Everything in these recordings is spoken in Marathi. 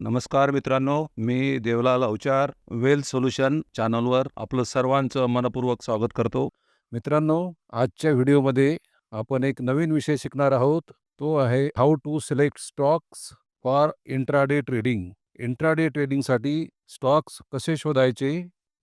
नमस्कार मित्रांनो मी देवलाल अवचार वेल सोल्युशन चॅनलवर आपलं सर्वांचं मनपूर्वक स्वागत करतो. मित्रांनो आजच्या व्हिडिओमध्ये आपण एक नवीन विषय शिकणार आहोत. तो आहे how to select stocks for intraday trading intraday ट्रेडिंगसाठी stocks कसे शोधायचे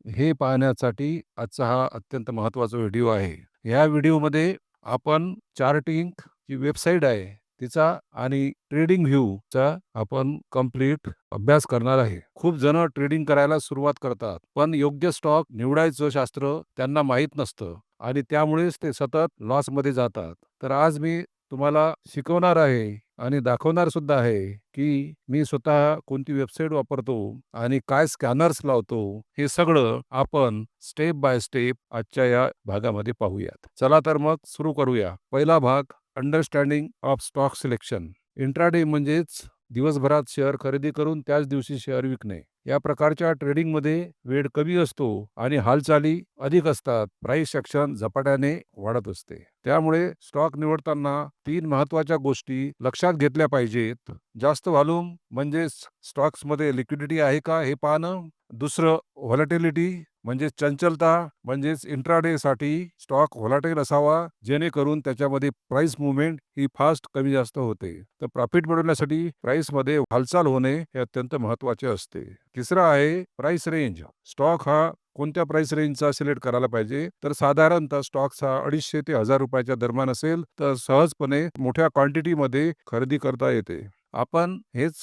हे पाहण्यासाठी आजचा हा अत्यंत महत्त्वाचा व्हिडिओ आहे. ह्या व्हिडिओमध्ये आपण चार्टिंग जी वेबसाईट आहे. तिचा आणि ट्रेडिंग व्ह्यूचा आपण कंप्लीट अभ्यास करणार आहे. खूप जण ट्रेडिंग करायला सुरुवात करतात पण योग्य स्टॉक निवडायचं शास्त्र त्यांना माहीत नसतं आणि त्यामुळेच ते सतत लॉसमध्ये जातात. तर आज मी तुम्हाला शिकवणार आहे आणि दाखवणार सुद्धा आहे की मी स्वतः कोणती वेबसाईट वापरतो आणि काय स्कॅनर्स लावतो हे सगळं आपण स्टेप बाय स्टेप आजच्या या भागामध्ये पाहूयात. चला तर मग सुरू करूया. पहिला भाग understanding of stock selection intraday म्हणजेच दिवसभरात शेअर खरेदी करून त्याच दिवशी शेअर विकणे. या प्रकारच्या ट्रेडिंगमध्ये वेळ कमी असतो आणि हालचाली अधिक असतात. प्राइस सेक्शन झपाट्याने वाढत असते. त्यामुळे स्टॉक निवडताना तीन महत्त्वाच्या गोष्टी लक्षात घेतल्या पाहिजेत. जास्त व्हॉल्यूम म्हणजेच स्टॉक्समध्ये लिक्विडिटी आहे का हे पाहणं. दुसरं व्हॉलटिलिटी म्हणजेच चंचलता म्हणजेच इंट्राडे साठी स्टॉक होलाटेल असावा जेणेकरून त्याच्यामध्ये प्राइस मुवमेंट ही फास्ट कमी जास्त होते. तर प्रॉफिट मिळवण्यासाठी प्राइसमध्ये हालचाल होणे हे अत्यंत महत्त्वाचे असते. तिसरा आहे प्राइस रेंज स्टॉक हा कोणत्या प्राइस रेंजचा सिलेक्ट करायला पाहिजे? तर साधारणतः स्टॉक्स हा अडीचशे ते हजार रुपयाच्या दरम्यान असेल तर सहजपणे मोठ्या क्वांटिटीमध्ये खरेदी करता येते. आपण हेच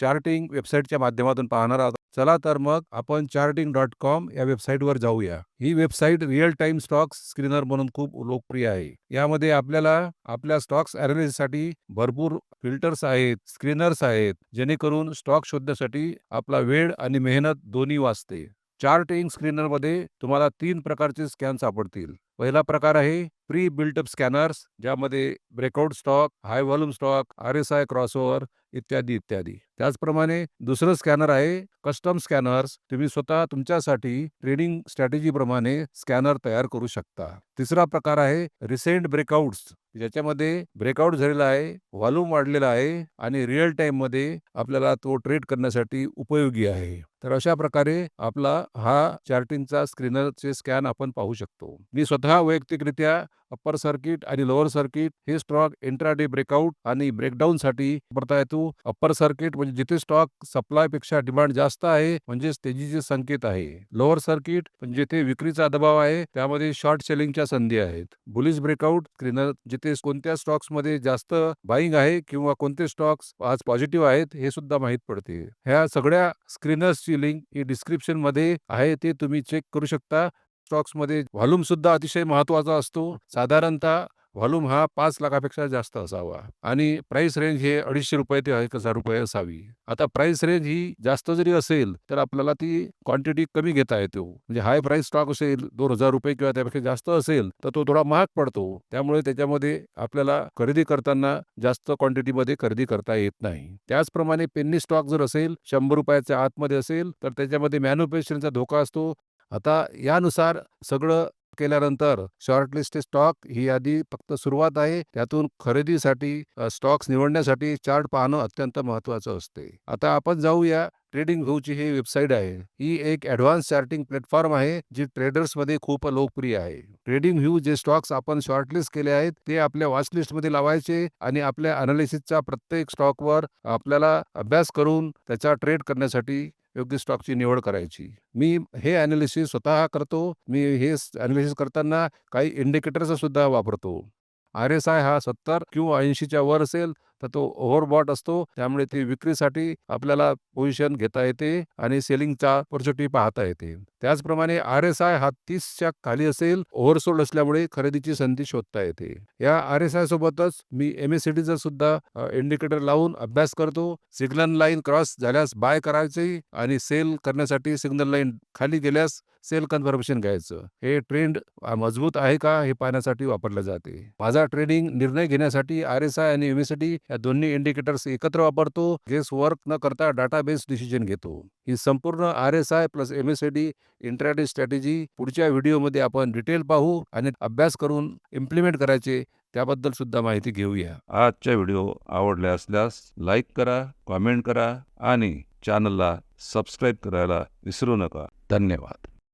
चार्टिंग वेबसाईटच्या माध्यमातून पाहणार आहोत. चला तर मग आपण चार्टिंग डॉट कॉम या वेबसाईटवर जाऊया. ही website real time stocks screener म्हणून खूप लोकप्रिय आहे. यामध्ये आपल्याला आपल्या स्टॉक्ससाठी भरपूर फिल्टर्स आहेत स्क्रीनर्स आहेत जेणेकरून स्टॉक शोधण्यासाठी आपला वेळ आणि मेहनत दोन्ही वाचते. चार्टिंग स्क्रीनरमध्ये तुम्हाला तीन प्रकारचे स्कॅन सापडतील. पहिला प्रकार आहे प्री बिल्टअप स्कॅनर्स ज्यामध्ये breakout stock high volume stock R S I crossover इत्यादी इत्यादी. त्याचप्रमाणे दुसरं स्कॅनर आहे कस्टम स्कॅनर्स. तुम्ही स्वतः तुमच्यासाठी ट्रेडिंग स्ट्रॅटेजी प्रमाणे स्कॅनर तयार करू शकता. तिसरा प्रकार आहे रिसेंट ब्रेकआउट्स ज्याच्यामध्ये ब्रेकआउट झालेला आहे व्हॉल्यूम वाढलेला आहे आणि रिअल टाइममध्ये आपल्याला तो ट्रेड करण्यासाठी उपयोगी आहे. तर अशा प्रकारे आपला हा चार्टिंगचा स्क्रीनरचे स्कॅन आपण पाहू शकतो. मी स्वतः वैयक्तिकरित्या अप्पर सर्किट आणि लोअर सर्किट हे स्टॉक इंट्राडे ब्रेकआउट आणि ब्रेकडाऊन साठी वापरता येतो. अप्पर सर्किट म्हणजे जिथे स्टॉक सप्लायपेक्षा डिमांड जास्त आहे म्हणजेच तेजीचे संकेत आहे. लोअर सर्किट म्हणजे जिथे विक्रीचा दबाव आहे त्यामध्ये शॉर्ट सेलिंगच्या संधी आहेत. बुलिश ब्रेकआउट स्क्रीनर जिथे कोणत्या स्टॉक्समध्ये जास्त बाईंग आहे किंवा कोणते स्टॉक्स आज पॉझिटिव्ह आहेत हे सुद्धा माहीत पडते. ह्या सगळ्या स्क्रीनर्सची लिंक ही डिस्क्रिप्शनमध्ये आहे ते तुम्ही चेक करू शकता. स्टॉक्समध्ये व्हॉल्यूम सुद्धा अतिशय महत्त्वाचा असतो. साधारणतः व्हॉल्यूम हा पाच लाखापेक्षा जास्त असावा आणि प्राइस रेंज हे अडीचशे रुपये ते एक हजार रुपये असावी. आता प्राइस रेंज ही जास्त जरी असेल तर आपल्याला ती क्वांटिटी कमी घेता येतो. म्हणजे हाय प्राइस स्टॉक असेल दोन हजार रुपये किंवा त्यापेक्षा जास्त असेल तर तो थोडा महाग पडतो. त्यामुळे त्याच्यामध्ये आपल्याला खरेदी करताना जास्त क्वांटिटीमध्ये खरेदी करता येत नाही. त्याचप्रमाणे पेन्नी स्टॉक जर असेल शंभर रुपयाच्या आतमध्ये असेल तर त्याच्यामध्ये मॅन्युफॅक्चरिंगचा धोका असतो. आता यानुसार सगळं केल्यानंतर शॉर्टलिस्ट स्टॉक ही यादी फक्त सुरुवात आहे. त्यातून खरेदीसाठी स्टॉक्स निवडण्यासाठी चार्ट पाहणं अत्यंत महत्वाचं असते. आता आपण जाऊया ट्रेडिंग व्ह्यूची ही वेबसाईट आहे. ही एक ऍडव्हान्स चार्टिंग प्लॅटफॉर्म आहे जी ट्रेडर्समध्ये खूप लोकप्रिय आहे. ट्रेडिंग व्ह्यू जे स्टॉक्स आपण शॉर्टलिस्ट केले आहेत ते आपल्या वॉचलिस्टमध्ये लावायचे आणि आपल्या अनालिसिसचा प्रत्येक स्टॉकवर आपल्याला अभ्यास करून त्याचा ट्रेड करण्यासाठी योग्य स्टॉकची निवड करायची. मी हे अनालिसिस स्वतः करतो. मी हे अनालिसिस करताना काही इंडिकेटरचा सुद्धा वापरतो. आर एस आय हा सत्तर किंवा ऐंशीच्या वर असेल तर तो ओव्हरबॉट असतो. त्यामुळे ती विक्रीसाठी आपल्याला पोझिशन घेता येते आणि सेलिंगचा ऑपॉर्च्युनिटी पाहता येते. त्याचप्रमाणे आर एस आय हा तीसच्या खाली असेल. ओव्हरसोल्ड असल्यामुळे खरेदीची संधी शोधता येते. या आर एस आय सोबतच मी एम एस सी सुद्धा इंडिकेटर लावून अभ्यास करतो. सिग्नल लाईन क्रॉस झाल्यास बाय करायचे आणि सेल करण्यासाठी सिग्नल लाईन खाली गेल्यास सेल कन्फर्मेशन घ्यायचं. हे ट्रेंड मजबूत आहे का हे पाहण्यासाठी वापरले जाते. माझा ट्रेडिंग निर्णय घेण्यासाठी आर एस आय आणि एमएसडी या दोन्ही इंडिकेटर्स एकत्र वापरतो. गेस वर्क न करता डाटाबेस डिसिजन घेतो. ही संपूर्ण R S I plus M S A D intraday strategy पुढच्या व्हिडिओमध्ये आपण डिटेल पाहू आणि अभ्यास करून इम्प्लिमेंट करायचे त्याबद्दल सुद्धा माहिती घेऊया. आजच्या व्हिडिओ आवडल्या असल्यास लाईक करा कॉमेंट करा आणि चॅनलला सबस्क्राईब करायला विसरू नका. धन्यवाद.